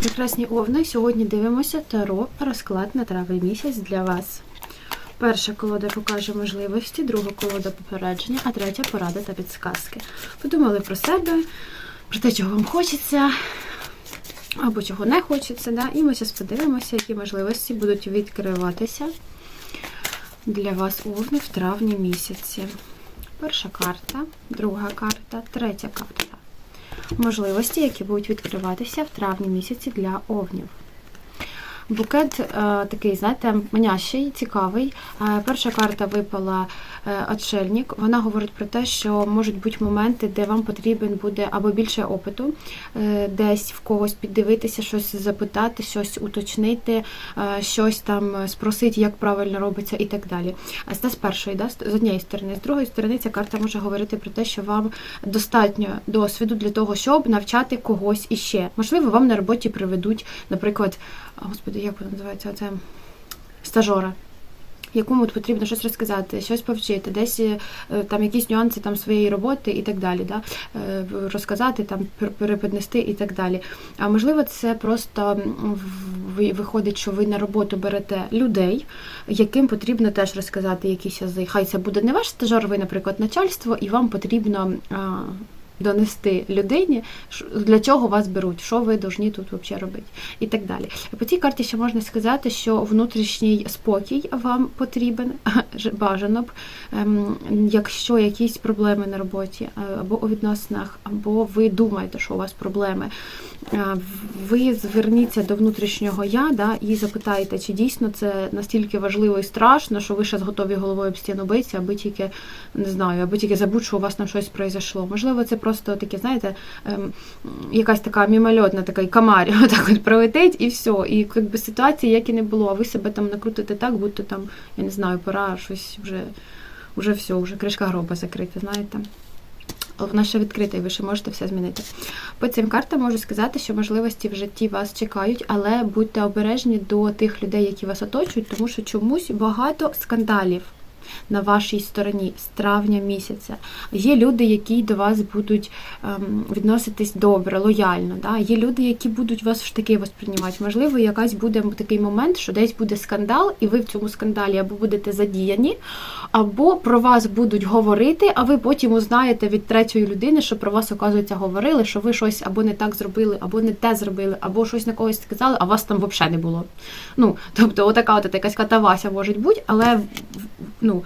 Прекрасні овни. Сьогодні дивимося таро розклад на травень місяць для вас. Перша колода покаже можливості, друга колода попередження, а третя порада та підсказки. Подумали про себе, про те, чого вам хочеться, або чого не хочеться. Да? І ми зараз подивимося, які можливості будуть відкриватися для вас овни в травні місяці. Перша карта, друга карта, третя карта можливості, які будуть відкриватися в травні місяці для овнів. Букет е, такий, знаєте, манящий, цікавий. Е, перша карта випала е, отшельник. Вона говорить про те, що можуть бути моменти, де вам потрібен буде або більше опиту, десь в когось піддивитися, щось запитати, щось уточнити, щось там спросити, як правильно робиться і так далі. Це з першої, да, з однієї сторони. З другої сторони, ця карта може говорити про те, що вам достатньо досвіду для того, щоб навчати когось іще. Можливо, вам на роботі приведуть, наприклад, господи, як вона називається? Це стажора. Якому потрібно щось розказати, щось повчити, десь е, там якісь нюанси там своєї роботи і так далі, да? Е, розказати, там пер- переподнести і так далі. А можливо, це просто виходить, що ви на роботу берете людей, яким потрібно теж розказати якісь. Хай це буде не ваш стажер, ви, наприклад, начальство, і вам потрібно. Донести людині, для чого вас беруть, що ви повинні тут взагалі робити, і так далі. По цій карті ще можна сказати, що внутрішній спокій вам потрібен, бажано б, ем, якщо якісь проблеми на роботі е, або у відносинах, або ви думаєте, що у вас проблеми, е, ви зверніться до внутрішнього я да, і запитаєте, чи дійсно це настільки важливо і страшно, що ви зараз готові головою об стіну битися, аби тільки не знаю, аби тільки забути, що у вас там щось произошло. Можливо, це просто таке, знаєте, ем, якась така мімольотна, такий комар, отак от пролетить і все. І якби ситуації, як і не було, а ви себе там накрутите так, будто там, я не знаю, пора щось вже, вже все, вже кришка гроба закрита, знаєте. Вона ще відкрита, і ви ще можете все змінити. По цим картам можу сказати, що можливості в житті вас чекають, але будьте обережні до тих людей, які вас оточують, тому що чомусь багато скандалів на вашій стороні з травня місяця. Є люди, які до вас будуть ем, відноситись добре, лояльно. Да? Є люди, які будуть вас в таки восприймати. Можливо, якась буде такий момент, що десь буде скандал, і ви в цьому скандалі або будете задіяні, або про вас будуть говорити, а ви потім узнаєте від третьої людини, що про вас, оказується, говорили, що ви щось або не так зробили, або не те зробили, або щось на когось сказали, а вас там взагалі не було. Ну, тобто, отака от якась катавася може бути, але в-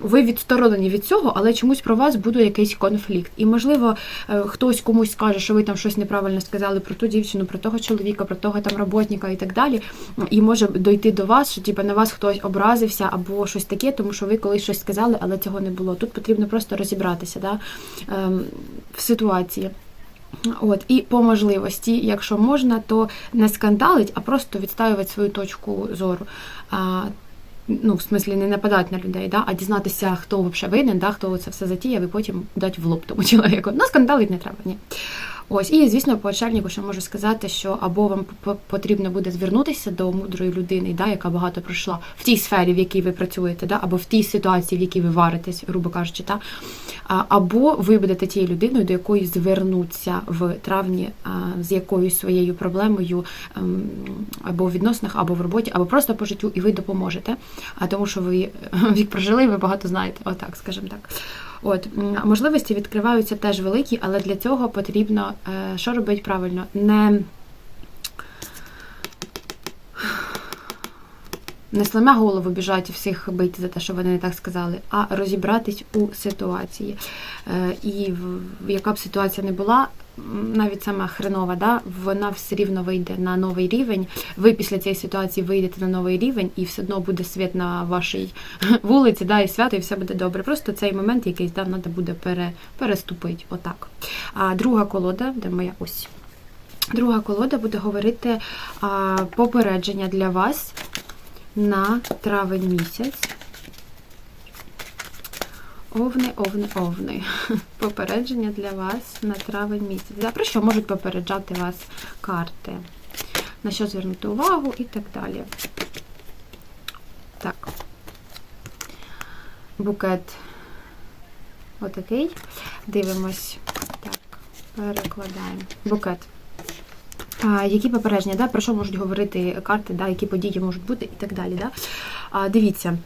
ви відсторонені від цього, але чомусь про вас буде якийсь конфлікт. І, можливо, е, хтось комусь скаже, що ви там щось неправильно сказали про ту дівчину, про того чоловіка, про того там роботника і так далі. І може дойти до вас, що типу, на вас хтось образився або щось таке, тому що ви колись щось сказали, але цього не було. Тут потрібно просто розібратися да, ем, в ситуації. От, і по можливості, якщо можна, то не скандалить, а просто відстоювати свою точку зору. Ну, в смислі, не нападати на людей, да, а дізнатися, хто взагалі винен, да, хто це все затіяв, і потім дати в лоб тому чоловіку. Ну, скандалить не треба, ні. Ось, і звісно, по ще можу сказати, що або вам потрібно буде звернутися до мудрої людини, да, яка багато пройшла в тій сфері, в якій ви працюєте, да, або в тій ситуації, в якій ви варитесь, грубо кажучи, та, або ви будете тією людиною, до якої звернуться в травні з якоюсь своєю проблемою, ем, або в відносинах, або в роботі, або просто по життю, і ви допоможете. А тому, що ви вік прожили, ви багато знаєте. Отак, скажімо так. От можливості відкриваються теж великі, але для цього потрібно е, що робити правильно? Не не сломя голову біжать всіх бити за те, що вони не так сказали, а розібратись у ситуації. Е, І яка б ситуація не була, навіть сама хренова, да, вона все рівно вийде на новий рівень. Ви після цієї ситуації вийдете на новий рівень, і все одно буде світ на вашій вулиці, да, і свято, і все буде добре. Просто цей момент якийсь да, треба буде пере, переступити. Отак. А друга колода, де моя ось. Друга колода буде говорити а, попередження для вас на травень місяць. Овни, овни, овни. Попередження для вас на травень місяць. Да, про що можуть попереджати вас карти? На що звернути увагу і так далі. Так. Букет отакий. Дивимось. Так, перекладаємо. Букет. Які попередження, да, про що можуть говорити карти, да, які події можуть бути і так далі. Да? А, дивіться,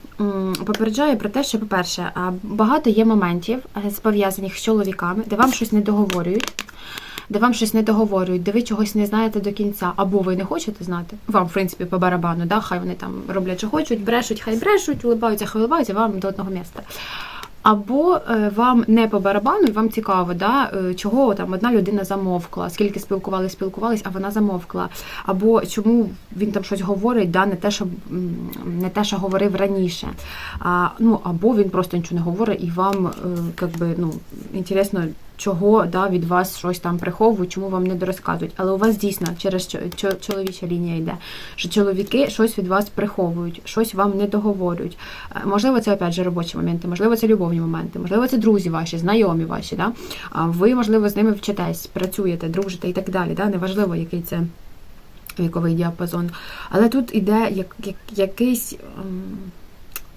попереджаю про те, що, по-перше, багато є моментів, е, пов'язаних з чоловіками, де вам щось не договорюють. Де вам щось не договорюють, де ви чогось не знаєте до кінця, або ви не хочете знати. Вам, в принципі, по барабану, да? хай вони там роблять, що хочуть, брешуть, хай брешуть, улибаються, хай улибаються, вам до одного міста. Або е, вам не по барабану, і вам цікаво, да, е, чого там одна людина замовкла, скільки спілкувалися, спілкувались, а вона замовкла. Або чому він там щось говорить, да, не те, що не те, що говорив раніше. А, ну, або він просто нічого не говорить, і вам якби, ну, інтересно, чого да, від вас щось там приховують, чому вам не дорозказують. Але у вас дійсно через чо- чо- чоловіча лінія йде, що чоловіки щось від вас приховують, щось вам не договорюють. Е, Можливо, це опять же робочі моменти, можливо, це любовні моменти, можливо, це друзі ваші, знайомі ваші. Да? Ви, можливо, з ними вчитесь, працюєте, дружите і так далі. Да? Неважливо, який це віковий діапазон. Але тут іде як, як, якийсь.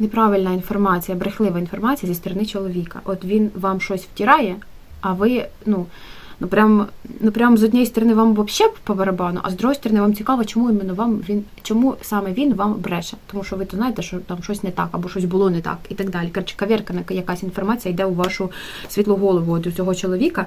Неправильна інформація, брехлива інформація зі сторони чоловіка. От він вам щось втирає, а ви, ну, ну прям, ну прям з однієї сторони вам взагалі по барабану, а з другої сторони вам цікаво, чому іменно вам він, чому саме він вам бреше. Тому що ви то знаєте, що там щось не так, або щось було не так, і так далі. Короче, каверкана якась інформація йде у вашу світлу голову у цього чоловіка.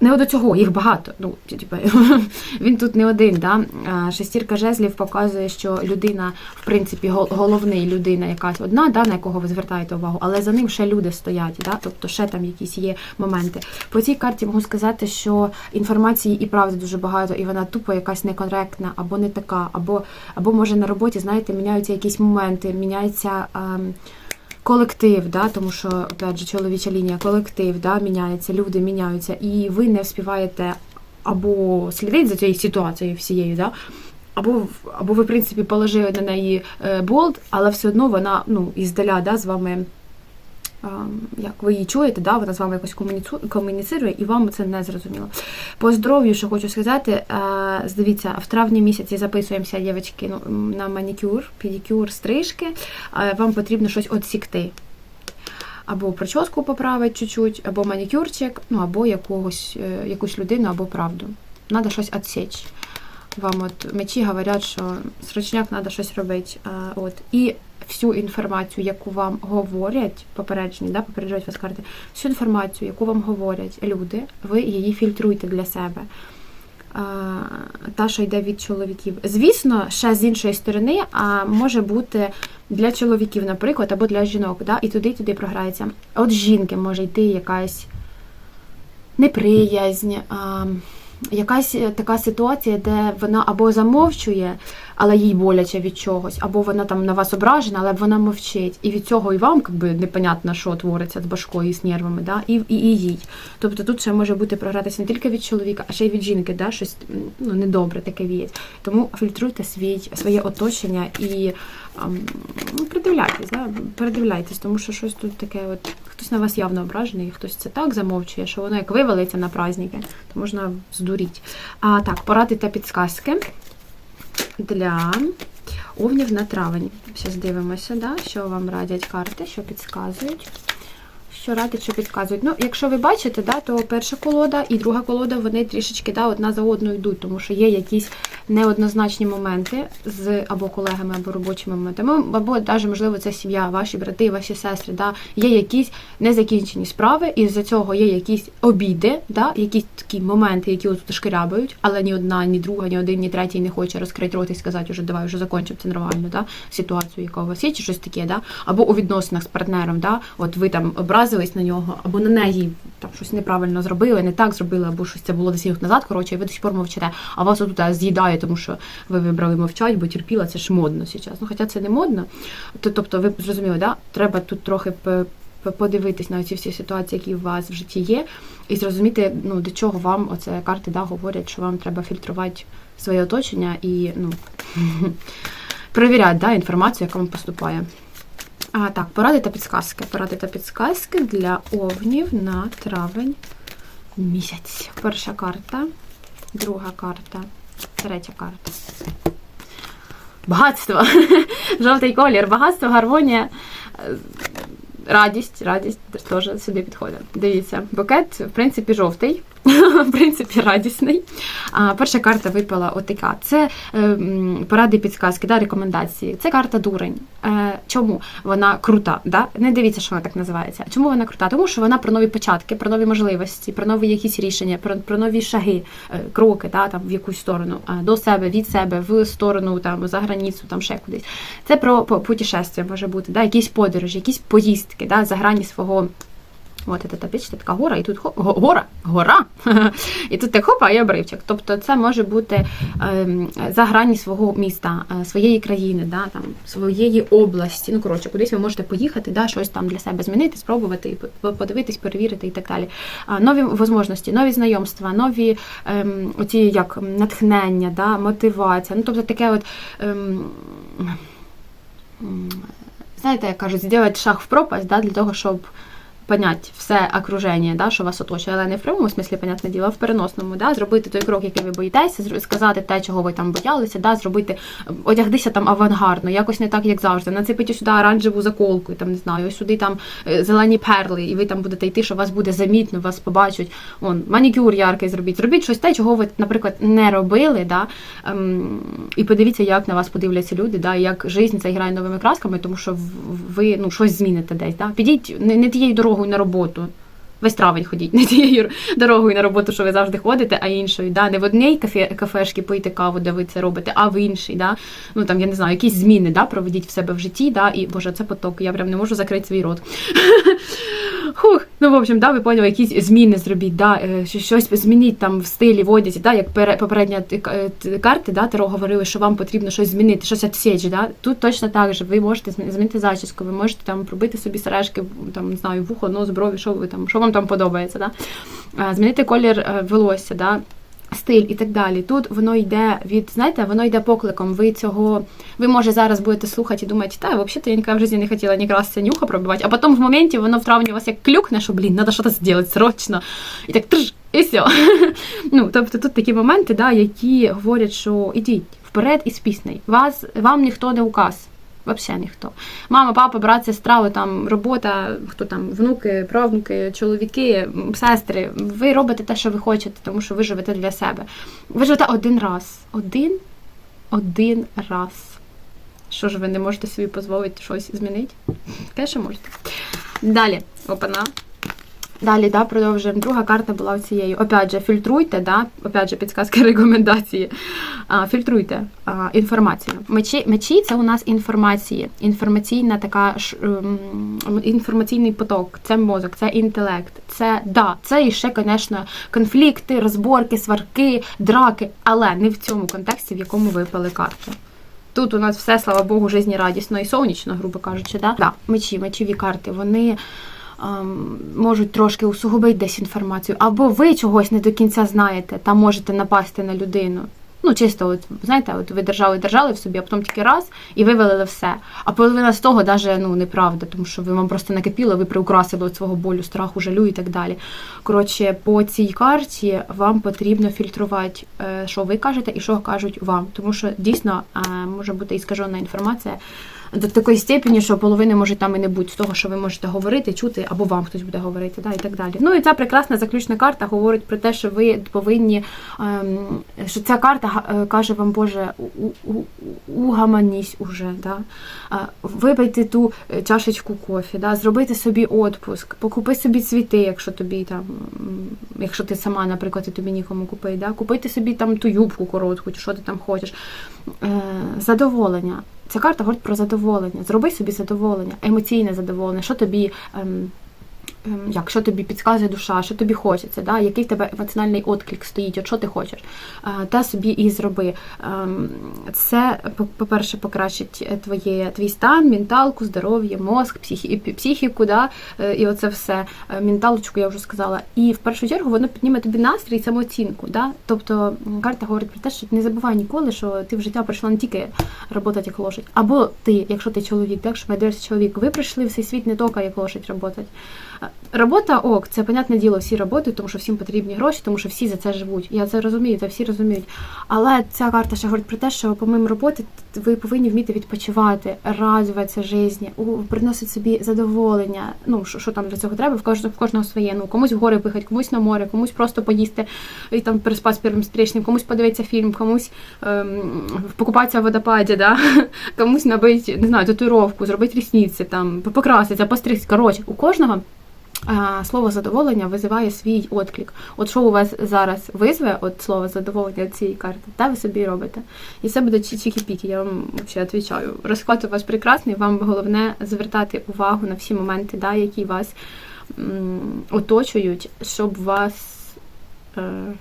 Не до цього, їх багато. Ну, типу, він тут не один. Да? Шестірка жезлів показує, що людина, в принципі, гол- головний людина якась одна, да, на якого ви звертаєте увагу, але за ним ще люди стоять, да? тобто ще там якісь є моменти. По цій карті можу сказати, що інформації і правди дуже багато, і вона тупо якась некоректна, або не така, або, або може на роботі, знаєте, міняються якісь моменти, міняється. ем, колектив, да, тому що опять же, чоловіча лінія, колектив, да, міняється, люди міняються, і ви не вспіваєте або слідити за цією ситуацією всією, да, або, або ви, в принципі, положили на неї е, болт, але все одно вона ну, іздаля да, з вами. А, Як ви її чуєте, да, вона з вами якось комуніцирує, і вам це не зрозуміло. По здоров'ю, що хочу сказати, е, дивіться, в травні місяці записуємося, дівчатки, ну, на манікюр, педикюр, стрижки. Е, Вам потрібно щось відсікти. Або прическу поправити чуть-чуть, або манікюрчик, ну або якогось, е, якусь людину, або правду. Надо щось відсічь. Вам от мечі говорять, що срочняк треба щось робити. От. І всю інформацію, яку вам говорять, попереджені, да, попереджають вас карти, всю інформацію, яку вам говорять люди, ви її фільтруйте для себе. Та, що йде від чоловіків. Звісно, ще з іншої сторони, а може бути для чоловіків, наприклад, або для жінок, да, і туди, і туди програється. От жінки може йти якась неприязнь, а, якась е, така ситуація, де вона або замовчує, але їй боляче від чогось, або вона там на вас ображена, але вона мовчить. І від цього і вам якби, непонятно, що твориться з башкою і з нервами, да? і, і, і їй. Тобто тут ще може бути програтися не тільки від чоловіка, а ще й від жінки, да? щось ну, недобре таке віять. Тому фільтруйте свій, своє оточення і ам, ну, придивляйтесь, да? передивляйтесь, тому що щось тут таке, от хтось на вас явно ображений, хтось це так замовчує, що воно як вивалиться на праздники, то можна здуріть. А так, поради та підсказки для овнів на травень. Зараз дивимося, да, що вам радять карти, що підказують. Що радять, що підказують. Ну, якщо ви бачите, да, то перша колода і друга колода вони трішечки да, одна за одною йдуть, тому що є якісь неоднозначні моменти з або колегами, або робочими моментами, або навіть, можливо, це сім'я, ваші брати, ваші сестри. Да, Є якісь незакінчені справи, і з-за цього є якісь обіди, да, якісь такі моменти, які от шкрябають, але ні одна, ні друга, ні один, ні третій не хоче розкрити рот і сказати, вже давай вже закончимо це нормально, да, ситуацію, яка у вас є, чи щось таке, да, або у відносинах з партнером, да, от ви там образились на нього, або на неї там щось неправильно зробили, не так зробили, або щось це було десь рік назад, коротше, і ви до сих пор мовчите, а вас тут з'їдає, тому що ви вибрали мовчать, бо терпіла, це ж модно зараз. Ну, хоча це не модно. То- Тобто, ви зрозуміли, да? треба тут трохи подивитись на ці всі ситуації, які у вас в житті є, і зрозуміти, ну, до чого вам оце карти да, говорять, що вам треба фільтрувати своє оточення і ну, перевіряти да, інформацію, яка вам поступає. А, так, поради та підсказки. Поради та підсказки для овнів на травень місяць. Перша карта, друга карта, третя карта. Багатство. Жовтий колір, багатство, гармонія. е, Радість, радість теж сюди підходить. Дивіться, букет, в принципі, жовтий. в принципі, радісний. А, перша карта випала отака. Це е, поради підсказки, да, рекомендації. Це карта дурень. Е, чому вона крута? Да? Не дивіться, що вона так називається. Чому вона крута? Тому що вона про нові початки, про нові можливості, про нові якісь рішення, про, про нові шаги, е, кроки да, там, в якусь сторону, е, до себе, від себе, в сторону, там, за границю, там ще кудись. Це про путешествия може бути, да, якісь подорожі, якісь поїздки да, за грані свого. От це бачите, така гора, і тут хо, гора, гора, і тут так хопа, і обривчик. Тобто це може бути ем, за грані свого міста, е, своєї країни, да, там, своєї області. Ну, коротше, кудись ви можете поїхати, да, щось там для себе змінити, спробувати, подивитись, перевірити і так далі. Нові можливості, нові знайомства, нові ем, оці як натхнення, да, мотивація. Ну, тобто таке от. Ем, знаєте, як кажуть, зробити шаг в пропасть да, для того, щоб понять все окруження, да, що вас оточує, але не в прямому смислі, понятне діло, а в переносному, да, зробити той крок, який ви боїтеся, сказати те, чого ви там боялися, да, зробити, одягтися там авангардно, якось не так, як завжди. Нацепити сюди оранжеву заколку, там, не знаю, ось сюди там е, зелені перли, і ви там будете йти, що вас буде замітно, вас побачать. Он, манікюр яркий зробіть. Зробіть щось те, чого ви, наприклад, не робили, да, ем, і подивіться, як на вас подивляться люди, да, як життя це грає новими красками, тому що ви ну, щось зміните десь. Да. Підіть не, не тією дорогою на роботу. Весь травень ходіть, не тією дорогою на роботу, що ви завжди ходите, а іншою. Да? Не в одній кафе, кафешці пийте каву, де ви це робите, а в іншій. Да? Ну там я не знаю, якісь зміни да? проведіть в себе в житті, да? і боже, це поток. Я прям не можу закрити свій рот. Хух, ну в общем, да, ви поняли, якісь зміни зробіть, да, е, що- щось змініть там в стилі, в одязі, да, як пере- попередня е, карти, да, Таро говорили, що вам потрібно щось змінити, щось відсіч, да. Тут точно так же, ви можете змінити зачіску, ви можете там пробити собі сережки, там, не знаю, вухо, нос, брові, що ви там, що вам там подобається, да. Змінити колір е, волосся, да. Стиль і так далі. Тут воно йде від, знаєте, воно йде покликом. Ви цього, ви може зараз будете слухати і думати, та взагалі я ніколи в житті не хотіла ні краситься, ні ухо пробивати, а потім в моменті воно в травні у вас як клюкне, що блін, треба щось зробити срочно. І так трж, і все. ну, тобто тут такі моменти, да, які говорять, що ідіть вперед із піснею. Вас вам ніхто не указ. Взагалі ніхто. Мама, папа, брат, сестра, ви там робота, хто там, внуки, правнуки, чоловіки, сестри. Ви робите те, що ви хочете, тому що ви живете для себе. Ви живете один раз. Один, один раз. Що ж ви не можете собі дозволити щось змінити? Звісно, можете. Далі, опана. Далі, да, продовжуємо. Друга карта була цією. Опять же, фільтруйте, да, опять же, підсказки рекомендації. А, фільтруйте а, інформацію. Мечі, мечі це у нас інформації, інформаційна така ш, ем, інформаційний поток, це мозок, це інтелект, це да, це і ще, звісно, конфлікти, розборки, сварки, драки, але не в цьому контексті, в якому випали карти. Тут у нас все, слава Богу, жизнерадісно і сонячно, грубо кажучи, да? Да, мечі, мечові карти, вони можуть трошки усугубити десь інформацію, або ви чогось не до кінця знаєте та можете напасти на людину. Ну, чисто, от, знаєте, от ви держали, держали в собі, а потім тільки раз і вивалили все. А половина з того навіть ну, неправда, тому що ви вам просто накипіло, ви приукрасили від свого болю, страху, жалю і так далі. Коротше, по цій карті вам потрібно фільтрувати, е, що ви кажете і що кажуть вам. Тому що дійсно е, може бути іскажена інформація до такої степені, що половини може там і не бути з того, що ви можете говорити, чути, або вам хтось буде говорити, да, і так далі. Ну і ця прекрасна заключна карта говорить про те, що ви повинні, ем, що ця карта е, каже вам, Боже, угаманісь уже, да? Випийте ту е, чашечку кофі, да? зробити собі отпуск, покупи собі цвіти, якщо тобі там, якщо ти сама, наприклад, і тобі нікому купити, да? купити собі там ту юбку коротку, що ти там хочеш. Е, задоволення. Ця карта говорить про задоволення. Зроби собі задоволення, емоційне задоволення, що тобі. Ем, як, що тобі підказує душа, що тобі хочеться, да? який в тебе емоціональний отклик стоїть, от що ти хочеш, Е, те собі і зроби. Ем, Це, по- по-перше, покращить е, твоє, твій стан, менталку, здоров'я, мозк, психі, психіку, да? е, і оце все. Менталочку я вже сказала. І в першу чергу воно підніме тобі настрій і самооцінку. Да? Тобто карта говорить про те, що не забувай ніколи, що ти в життя прийшла не тільки працювати як лошадь, або ти, якщо ти чоловік, так що дивишся чоловік, ви прийшли в цей світ не тільки як лошадь працювати. Робота ок, це понятне діло, всі роботи, тому що всім потрібні гроші, тому що всі за це живуть. Я це розумію, це всі розуміють. Але ця карта ще говорить про те, що помимо роботи ви повинні вміти відпочивати, радуватися житті, приносити собі задоволення. Ну що, що там для цього треба? В кожного в кожного своє. Ну комусь в гори поїхати, комусь на море, комусь просто поїсти і там переспати з первим зустрічним, комусь подивитися фільм, комусь ем, покупатися в водопаді, да? комусь набити, не знаю, татуїровку, зробити рісниці, там покраситися, постригтися. Коротше, у кожного. Слово задоволення визиває свій відклик. От що у вас зараз визве, от слово задоволення цієї карти, та ви собі робите. І це буде чікі-пікі, я вам взагалі відповідаю. Розклад у вас прекрасний, вам головне звертати увагу на всі моменти, да, які вас м, оточують, щоб вас е,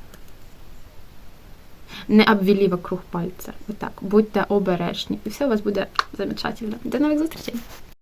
не обвели вокруг пальця. Отак, будьте обережні. І все у вас буде замечательно. До нових зустрічей!